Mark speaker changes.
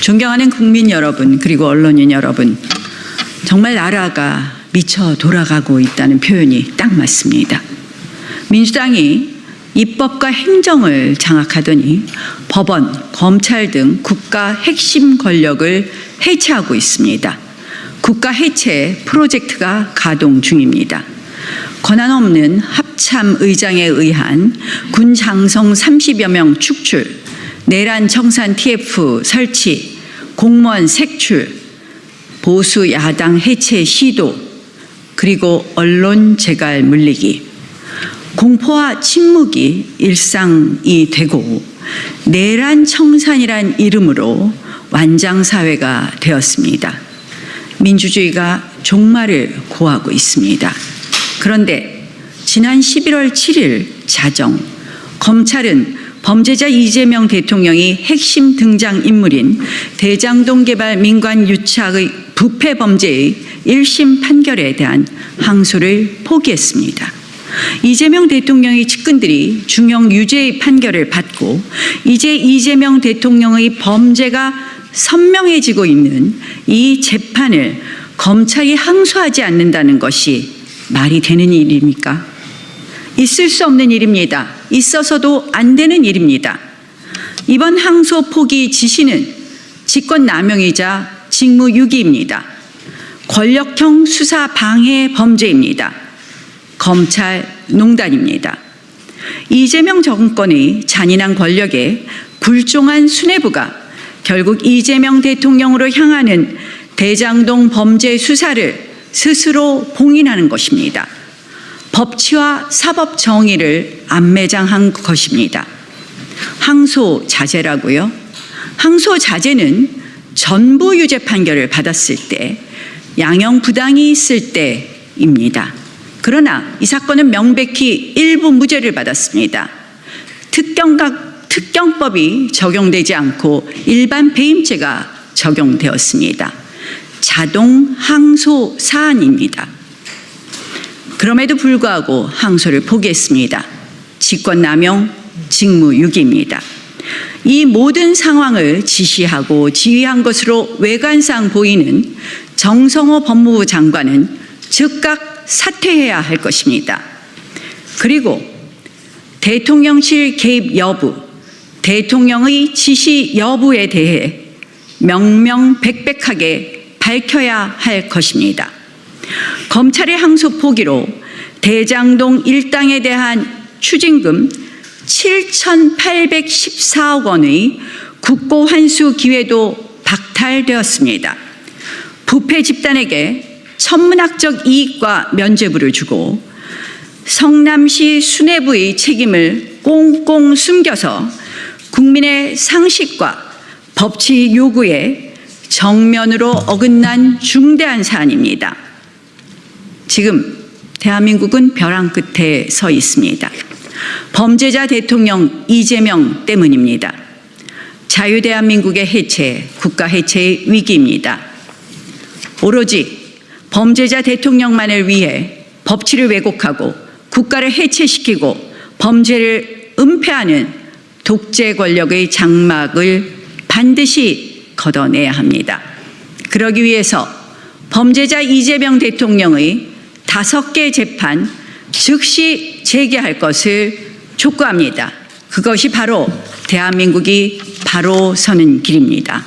Speaker 1: 존경하는 국민 여러분, 그리고 언론인 여러분, 정말 나라가 미쳐 돌아가고 있다는 표현이 딱 맞습니다. 민주당이 입법과 행정을 장악하더니 법원, 검찰 등 국가 핵심 권력을 해체하고 있습니다. 국가 해체 프로젝트가 가동 중입니다. 권한 없는 합참 의장에 의한 군 장성 30여 명 축출, 내란 청산 TF 설치, 공무원 색출, 보수 야당 해체 시도, 그리고 언론 재갈 물리기, 공포와 침묵이 일상이 되고 내란 청산이란 이름으로 완장 사회가 되었습니다. 민주주의가 종말을 고하고 있습니다. 그런데 지난 11월 7일 자정 검찰은 범죄자 이재명 대통령이 핵심 등장 인물인 대장동 개발 민관 유착의 부패 범죄의 1심 판결에 대한 항소를 포기했습니다. 이재명 대통령의 측근들이 중형 유죄의 판결을 받고 이제 이재명 대통령의 범죄가 선명해지고 있는 이 재판을 검찰이 항소하지 않는다는 것이 말이 되는 일입니까? 있을 수 없는 일입니다. 있어서도 안 되는 일입니다. 이번 항소 포기 지시는 직권 남용이자 직무유기입니다. 권력형 수사 방해 범죄입니다. 검찰 농단입니다. 이재명 정권의 잔인한 권력에 불종한 수뇌부가 결국 이재명 대통령으로 향하는 대장동 범죄 수사를 스스로 봉인하는 것입니다. 법치와 사법 정의를 안매장한 것입니다. 항소 자제라고요? 항소 자제는 전부 유죄 판결을 받았을 때 양형 부당이 있을 때입니다. 그러나 이 사건은 명백히 일부 무죄를 받았습니다. 특경각 특경법이 적용되지 않고 일반 배임죄가 적용되었습니다. 자동 항소 사안입니다. 그럼에도 불구하고 항소를 포기했습니다. 직권남용, 직무유기입니다. 이 모든 상황을 지시하고 지휘한 것으로 외관상 보이는 정성호 법무부 장관은 즉각 사퇴해야 할 것입니다. 그리고 대통령실 개입 여부, 대통령의 지시 여부에 대해 명명백백하게 밝혀야 할 것입니다. 검찰의 항소 포기로 대장동 일당에 대한 추징금 7,814억 원의 국고 환수 기회도 박탈되었습니다. 부패 집단에게 천문학적 이익과 면죄부를 주고 성남시 수뇌부의 책임을 꽁꽁 숨겨서 국민의 상식과 법치 요구에 정면으로 어긋난 중대한 사안입니다. 지금 대한민국은 벼랑 끝에 서 있습니다. 범죄자 대통령 이재명 때문입니다. 자유대한민국의 해체, 국가 해체의 위기입니다. 오로지 범죄자 대통령만을 위해 법치를 왜곡하고 국가를 해체시키고 범죄를 은폐하는 독재 권력의 장막을 반드시 걷어내야 합니다. 그러기 위해서 범죄자 이재명 대통령의 다섯 개 재판 즉시 재개할 것을 촉구합니다. 그것이 바로 대한민국이 바로 서는 길입니다.